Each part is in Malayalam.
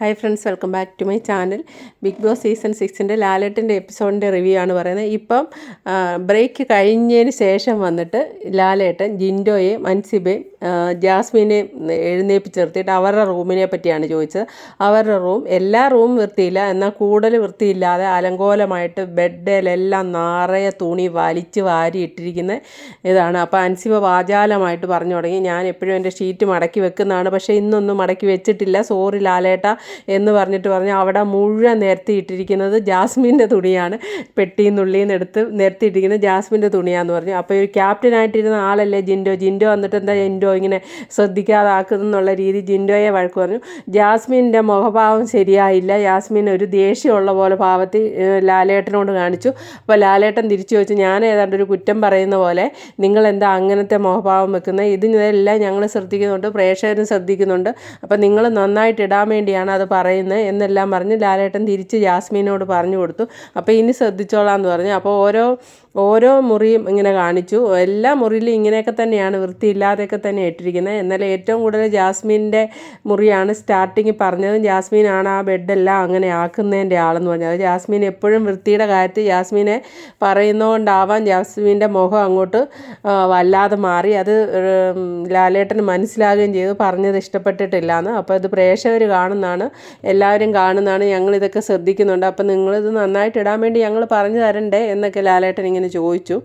Hi friends welcome back to my channel Bigg Boss season സിക്സിന്റെ ലാലേട്ടന്റെ എപ്പിസോഡിന്റെ റിവ്യൂ ആണ് പറയുന്നത്. ഇപ്പം ബ്രേക്ക് കഴിഞ്ഞതിന് ശേഷം വന്നിട്ട് ലാലേട്ടൻ ജിൻഡോയെ മൻസിബയും ജാസ്മിനെ എഴുന്നേപ്പിച്ച് നിർത്തിയിട്ട് അവരുടെ റൂമിനെ പറ്റിയാണ് ചോദിച്ചത്. അവരുടെ റൂം എല്ലാ റൂം വൃത്തിയില്ല. എന്നാൽ കൂടുതൽ വൃത്തിയില്ലാതെ അലങ്കോലമായിട്ട് ബെഡിലെല്ലാം നിറയെ തുണി വലിച്ച് വാരി ഇട്ടിരിക്കുന്ന ഇതാണ്. അപ്പോൾ അൻസിബ വാചാലമായിട്ട് പറഞ്ഞു തുടങ്ങി. ഞാൻ എപ്പോഴും എന്റെ ഷീറ്റ് മടക്കി വെക്കുന്നതാണ്. പക്ഷേ ഇന്നൊന്നും മടക്കി വെച്ചിട്ടില്ല. സോറി ലാലേട്ട. എന്ന് പറഞ്ഞിട്ട് പറഞ്ഞു അവിടെ മുഴുവൻ നിരത്തിയിട്ടിരിക്കുന്നത് ജാസ്മിന്റെ തുണിയാണ്. പെട്ടിന്നുള്ളിൽ നിന്ന് എടുത്ത് നിരത്തിയിട്ടിരിക്കുന്ന ജാസ്മിന്റെ തുണിയാന്ന് പറഞ്ഞു. അപ്പോൾ ഒരു ക്യാപ്റ്റനായിട്ടിരുന്ന ആളല്ലേ ജിൻഡോ? ജിൻഡോ വന്നിട്ട് എന്താ ജിൻഡോ ഇങ്ങനെ ശ്രദ്ധിക്കാതാക്കുന്നുള്ള രീതി ജിൻഡോയെ വഴക്ക് പറഞ്ഞു. ജാസ്മിന്റെ മുഖഭാവം ശരിയായില്ല. ജാസ്മിൻ ഒരു ദേഷ്യമുള്ള പോലെ ഭാവത്തിൽ ലാലേട്ടനോട് കാണിച്ചു. അപ്പോൾ ലാലേട്ടൻ തിരിച്ചു വെച്ച് ഞാൻ ഏതാണ്ട് ഒരു കുറ്റം പറയുന്ന പോലെ നിങ്ങൾ എന്താ അങ്ങനത്തെ മുഖഭാവം വെക്കുന്നത് ഇതിനെല്ലാം ഞങ്ങൾ ശ്രദ്ധിക്കുന്നുണ്ട് പ്രേക്ഷകരും ശ്രദ്ധിക്കുന്നുണ്ട്. അപ്പോൾ നിങ്ങൾ നന്നായിട്ട് ഇടാൻ വേണ്ടിയാണ് പറയുന്നത് എന്നെല്ലാം പറഞ്ഞ് ലാലേട്ടൻ തിരിച്ച് ജാസ്മിനോട് പറഞ്ഞു കൊടുത്തു. അപ്പോൾ ഇനി ശ്രദ്ധിച്ചോളാം എന്ന് പറഞ്ഞു. അപ്പോൾ ഓരോ ഓരോ മുറിയും ഇങ്ങനെ കാണിച്ചു. എല്ലാ മുറിയിലും ഇങ്ങനെയൊക്കെ തന്നെയാണ് വൃത്തിയില്ലാതെയൊക്കെ തന്നെ ഇട്ടിരിക്കുന്നത്. എന്നാൽ ഏറ്റവും കൂടുതൽ ജാസ്മിന്റെ മുറിയാണ് സ്റ്റാർട്ടിങ് പറഞ്ഞത്. ജാസ്മിനാണ് ആ ബെഡെല്ലാം അങ്ങനെ ആക്കുന്നതിന്റെ ആളെന്ന് പറഞ്ഞത്. ജാസ്മിൻ എപ്പോഴും വൃത്തിയുടെ കാര്യത്തിൽ ജാസ്മിനെ പറയുന്നതുകൊണ്ടാവാം ജാസ്മിന്റെ മുഖം അങ്ങോട്ട് വല്ലാതെ മാറി. അത് ലാലേട്ടന് മനസ്സിലാകുകയും ചെയ്തു. പറഞ്ഞത് ഇഷ്ടപ്പെട്ടിട്ടില്ല എന്ന് അപ്പോൾ ഇത് പ്രേക്ഷകർ കാണുന്നതാണ്. എല്ലാവരും കാണുന്നതാണ്. ഞങ്ങളിതൊക്കെ ശ്രദ്ധിക്കുന്നുണ്ട്. അപ്പോൾ നിങ്ങളിത് നന്നായിട്ട് ഇടാൻ വേണ്ടി ഞങ്ങൾ പറഞ്ഞു തരണ്ടേ എന്നൊക്കെ ലാലേട്ടൻ ഇങ്ങനെ ചോദിച്ചു.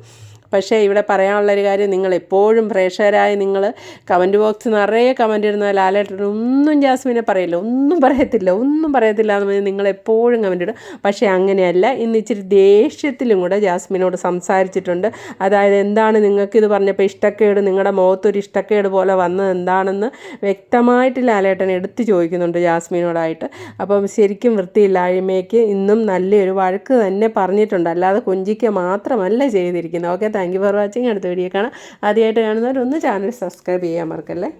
പക്ഷേ ഇവിടെ പറയാനുള്ളൊരു കാര്യം നിങ്ങൾ എപ്പോഴും പ്രേക്ഷകരായ നിങ്ങൾ കമന്റ് ബോക്സ് നിറയെ കമന്റ് ഇടുന്ന ലാലേട്ടൻ ഒന്നും ജാസ്മിനെ പറയില്ല ഒന്നും പറയത്തില്ല ഒന്നും പറയത്തില്ല എന്ന് പറഞ്ഞ് നിങ്ങൾ എപ്പോഴും കമന്റ് ഇടും. പക്ഷേ അങ്ങനെയല്ല ഇന്ന് ഇച്ചിരി ദേഷ്യത്തിലും കൂടെ ജാസ്മിനോട് സംസാരിച്ചിട്ടുണ്ട്. അതായത് എന്താണ് നിങ്ങൾക്കിത് പറഞ്ഞപ്പോൾ ഇഷ്ടക്കേട് നിങ്ങളുടെ മുഖത്തൊരു ഇഷ്ടക്കേട് പോലെ വന്നത് എന്താണെന്ന് വ്യക്തമായിട്ട് ലാലേട്ടൻ എടുത്തു ചോദിക്കുന്നുണ്ട് ജാസ്മിനോടായിട്ട്. അപ്പം ശരിക്കും വൃത്തിയില്ലായ്മയ്ക്ക് ഇന്നും നല്ലൊരു വഴക്ക് തന്നെ പറഞ്ഞിട്ടുണ്ട്. അല്ലാതെ കുഞ്ചിക്ക് മാത്രമല്ല ചെയ്തിരിക്കുന്നത്. Okay thank you for watching. അടുത്ത വീഡിയോ കാണാം. ആദ്യമായിട്ട് കാണുന്നവരൊന്ന് ചാനൽ സബ്സ്ക്രൈബ് ചെയ്യാൻ മറക്കല്ലേ?